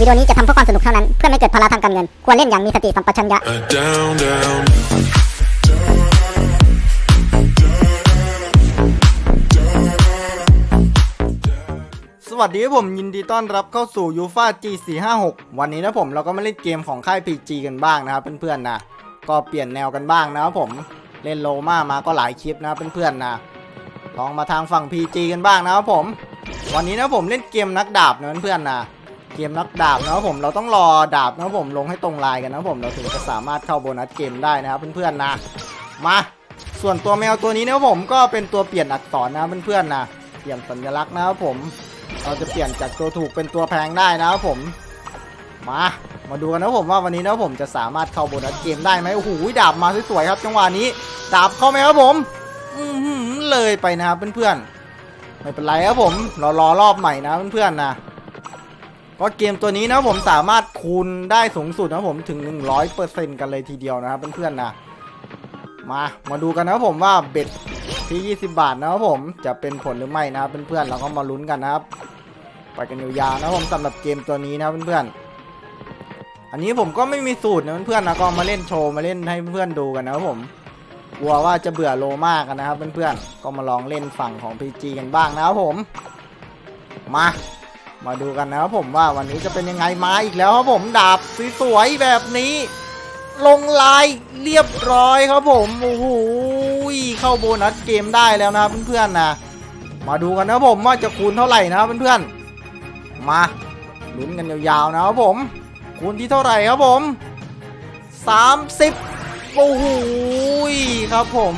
วิดีโอนี้จะทำเพื่อความสนุกเท่านั้น เพื่อไม่เกิดภาระทางการเงิน ควรเล่นอย่างมีสติสัมปชัญญะ Uh, down, down. สวัสดีครับผมยินดีต้อนรับเข้าสู่ยูฟา G456 วันนี้นะผมเราก็มาเล่นเกมของค่าย PG กันบ้างนะครับเพื่อนๆนะ ก็เปลี่ยนแนวกันบ้างนะครับผม เล่นโลมามาก็หลายคลิปนะเพื่อนๆนะ ลองมาทางฝั่ง PG กันบ้างนะครับผม วันนี้นะผมเล่นเกมนักดาบนะเพื่อนๆนะเกมนักดาบนะครับผมเราต้องรอดาบนะครับผมลงให้ตรงลายกันนะครับผมเราถึงจะสามารถเข้าโบนัสเกมได้นะครับเพื่อนๆนะมาส่วนตัวแมวตัวนี้นะครับผมก็เป็นตัวเปลี่ยนอักษรนะเพื่อนๆนะเปลี่ยนสัญลักษณ์นะครับผมเราจะเปลี่ยนจากตัวถูกเป็นตัวแพงได้นะครับผมมา มาดูกันนะผมว่าวันนี้นะผมจะสามารถเข้าโบนัสเกมได้ไหมโอ้โหดาบมาสวยๆครับจังหวะนี้ ดาบเข้าไหมครับผม อือหือเลยไปนะครับเพื่อนๆไม่เป็นไรครับผมเรารอรอบใหม่นะเพื่อนๆนะ เพราะเกมตัวนี้นะผมสามารถคูณได้สูงสุดนะผมถึง 100%กันเลยทีเดียวนะครับเพื่อนๆนะมา มาดูกันนะครับผมว่าเบ็ดที่ 20 บาทนะครับผมจะเป็นผลหรือไม่นะครับเพื่อนๆเราก็มาลุ้นกันนะครับ ไปกันยาวๆนะผมสำหรับเกมตัวนี้นะเพื่อนๆอันนี้ผมก็ไม่มีสูตรนะเพื่อนๆนะก็มาเล่นโชว์มาเล่นให้เพื่อนๆดูกันนะครับผมกลัวว่าจะเบื่อโลมากกันนะครับเพื่อนๆก็มาลองเล่นฝั่งของ PG กันบ้างนะครับผม มา มาดูกันนะครับผมว่าวันนี้จะเป็นยังไงมาอีกแล้วครับผมดาบสวยๆแบบนี้ ลงลายเรียบร้อยครับผมโอ้โหเข้าโบนัสเกมได้แล้วนะเพื่อนๆนะมาดูกันนะผมว่าจะคูณเท่าไหร่นะครับเพื่อนๆมาลุ้นกันยาวๆนะครับผม คูณที่เท่าไหร่ครับผม 30โอ้โหครับผม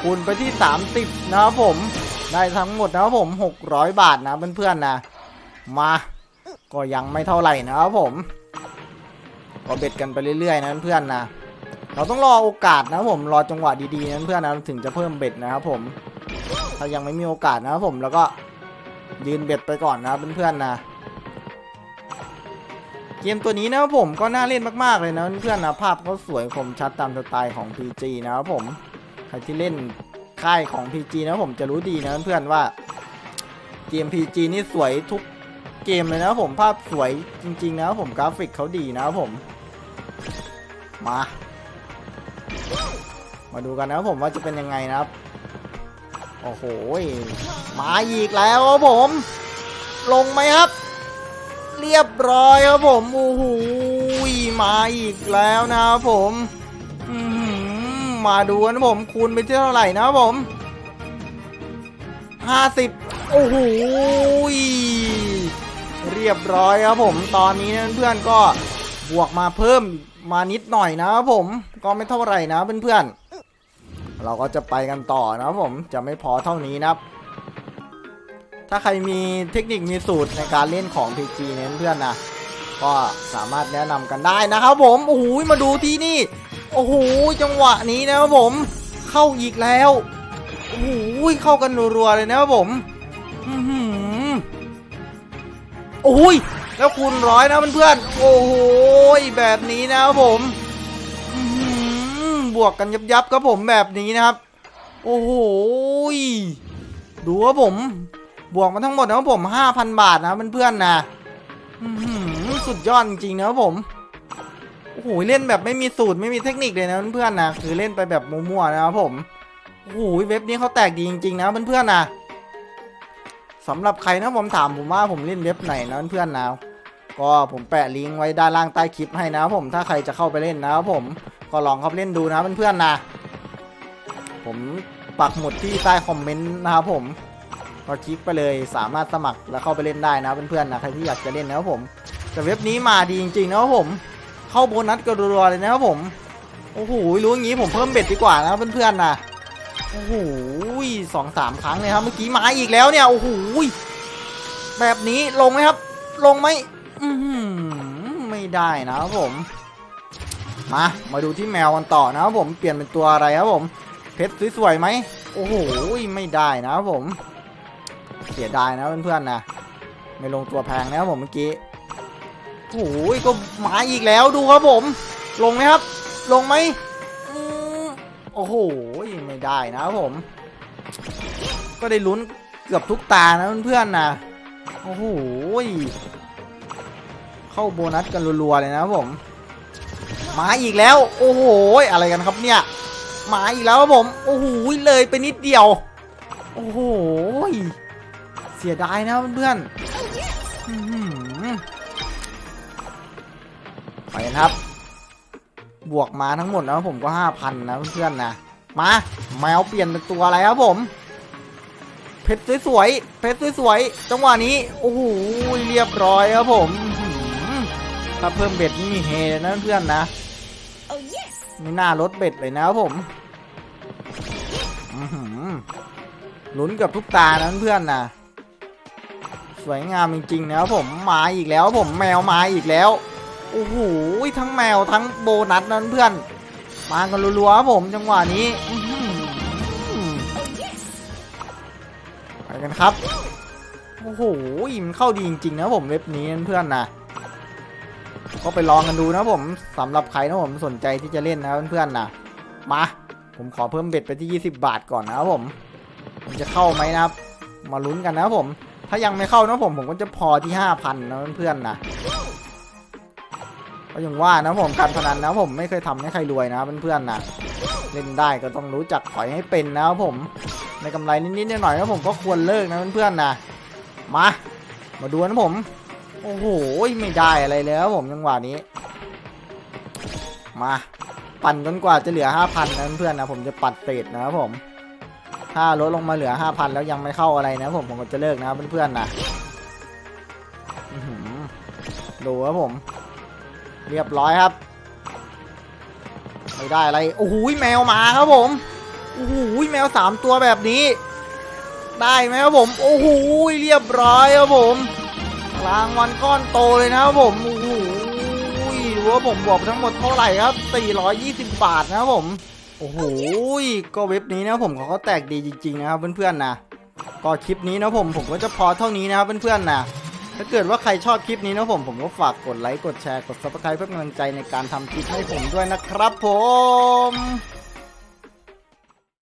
คูณไปที่ 30 นะครับผมได้ทั้งหมดนะครับผม 600 บาทนะเพื่อนๆนะ มา ก็ยังไม่เท่าไหร่นะครับผม ก็เบ็ดกันไปเรื่อยๆนะเพื่อนนะ เราต้องรอโอกาสนะผม รอจังหวะดีๆนะเพื่อนนะถึงจะเพิ่มเบ็ดนะครับผม ถ้ายังไม่มีโอกาสนะครับผม แล้วก็ยืนเบ็ดไปก่อนนะเพื่อนๆนะ เกมตัวนี้นะครับผมก็น่าเล่นมากๆเลยนะเพื่อนนะภาพเขาสวยคมชัดตามสไตล์ของ PG นะครับผม ใครที่เล่นค่ายของ PG นะผมจะรู้ดีนะเพื่อนๆว่าเกม PG นี่สวยทุก เกมเลยนะผมภาพสวยจริง ๆ นะผมกราฟิกเขาดีนะผม มา มาดูกันนะผมว่าจะเป็นยังไงนะครับ โอ้โหมาอีกแล้วครับผม ลงไหมครับ เรียบร้อยครับผมโอ้โหมาอีกแล้วนะครับผมมาดูกันผมคูณไปที่เท่าไหร่นะครับผม50โอ้โห เรียบร้อยครับผมตอนนี้นเพื่อนๆก็บวกมาเพิ่มมานิดหน่อยนะครับผมก็ไม่เท่าไหร่นะเพื่อนๆเราก็จะไปกันต่อนะครับผมจะไม่พอเท่านี้นะครับ ถ้าใครมีเทคนิคมีสูตรในการเล่นของ PG เนี่ยเพื่อนนะก็สามารถแนะนำกันได้นะครับผมโอ้โหมาดูที่นี่โอ้โหจังหวะนี้นะครับผม เข้าอีกแล้วโอ้โหเข้ากันรัวๆเลยนะครับผมอื โอ้ยแล้วคูณร้อยนะเพื่อนๆโอ้โหแบบนี้นะครับผมบวกกันยับๆครับผมแบบนี้นะครับ โอ้โหดูครับผม บวกมาทั้งหมดนะครับผม5,000บาทนะเพื่อนๆนะสุดยอดจริงๆนะครับผมโอ้โหเล่นแบบไม่มีสูตรไม่มีเทคนิคเลยนะเพื่อนๆนะคือเล่นไปแบบมั่วๆนะครับผมโอ้โหเว็บนี้เขาแตกดีจริงๆนะเพื่อนๆนะ สำหรับใครนะผมถามผมว่าผมเล่นเว็บไหนนะเพื่อนๆนะก็ผมแปะลิงก์ไว้ด้านล่างใต้คลิปให้นะผมถ้าใครจะเข้าไปเล่นนะครับผมก็ลองเข้าไปเล่นดูนะเพื่อนๆนะ ผมปักหมุดที่ใต้คอมเมนต์นะครับผมก็คลิกไปเลยสามารถสมัครแล้วเข้าไปเล่นได้นะเพื่อนๆนะใครที่อยากจะเล่นนะครับผมแต่เว็บนี้มาดีจริงๆนะครับผม เข้าโบนัสก็รัวๆเลยนะครับผมโอ้โหรู้อย่างงี้ผมเพิ่มเบ็ดดีกว่านะเพื่อนๆนะ โอ้โหสองสามครั้งเลยครับ เมื่อกี้มาอีกแล้วเนี่ย โอ้โหแบบนี้ลงไหมครับ ลงไหมอือหือไม่ได้นะครับผม มา มาดูที่แมวกันต่อนะครับผม เปลี่ยนเป็นตัวอะไรครับผม เพชรสวยๆไหม โอ้โห ไม่ได้นะครับผม เสียดายนะเพื่อนๆนะ ไม่ลงตัวแพงนะครับผมเมื่อกี้ โอ้โห ก็มาอีกแล้วดูครับผม ลงไหมครับ ลงไหม โอ้โหไม่ได้นะครับผม ก็ได้ลุ้นเกือบทุกตานะเพื่อนๆนะโอ้โหเข้าโบนัสกันรัวๆเลยนะครับผมมาอีกแล้ว โอ้โหอะไรกันครับเนี่ยมาอีกแล้วครับผม โอ้โหเลยไปนิดเดียว โอ้โหเสียดายนะเพื่อนๆไปกันครับ บวกมาทั้งหมดนะผมก็ห้าพันนะเพื่อนๆนะมาแมวเปลี่ยนเป็นตัวอะไรครับผม เพชรสวยๆเพชรสวยๆจังหวะนี้โอ้โหเรียบร้อยครับผมถ้าเพิ่มเบ็ดนี่มีเฮนะเพื่อนๆนะไม่น่าลดเบ็ดเลยนะครับผมลุ้นกับทุกตานะเพื่อนๆนะสวยงามจริงๆนะครับผมมาอีกแล้วผมแมวมาอีกแล้ว โอ้โหทั้งแมวทั้งโบนัสนะเพื่อน มากันรัวๆครับผมจังหวะนี้ไปกันครับ โอ้โหมันเข้าดีจริงๆนะผมเว็บนี้นะเพื่อนนะก็ไปลองกันดูนะผมสำหรับใครนะผมสนใจที่จะเล่นนะเพื่อนๆนะมา ผมขอเพิ่มเบ็ดไปที่ 20 บาทก่อนนะครับผมมันจะเข้าไหมนะครับ มาลุ้นกันนะครับผม ถ้ายังไม่เข้านะผมผมก็จะพอที่ 5,000นะเพื่อนๆนะ ก็ย่างว่านะผมการพนันนะผมไม่เคยทำให้ใครรวยนะเพื่อนๆนะเล่นได้ก็ต้องรู้จักถอยให้เป็นนะครับผมในกำไรนิดๆหน่อยๆนะผมก็ควรเลิกนะเพื่อนๆนะมา มาดูนะผม โอ้โหไม่ได้อะไรเลยครับผมจังหวะนี้ มาปั่นจนกว่าจะเหลือ 5,000นะเพื่อนๆนะผมจะปัดเศษนะครับผมถ้าลดลงมาเหลือ 5,000 แล้วยังไม่เข้าอะไรนะผมผมก็จะเลิกนะเพื่อนๆนะดูครับผม เรียบร้อยครับ ไม่ได้อะไร โอ้โหแมวมาครับผม โอ้โหแมวสามตัวแบบนี้ ได้ไหมครับผม โอ้โหเรียบร้อยครับผมรางวัลก้อนโตเลยนะครับผม โอ้โหดูว่าผมบอกทั้งหมดเท่าไหร่ครับ 420 บาทนะครับผม โอ้โห ก็เว็บนี้นะผมเขาก็แตกดีจริงๆนะครับเพื่อนๆนะ ก็คลิปนี้นะผมผมก็จะพอเท่านี้นะครับเพื่อนๆนะ ถ้าเกิดว่าใครชอบคลิปนี้นะผม ผมก็ฝากกดไลค์ กดแชร์ กดซับสไคร b e เพื่อเป็นกำลังใจในการทำคลิปให้ผมด้วยนะครับผม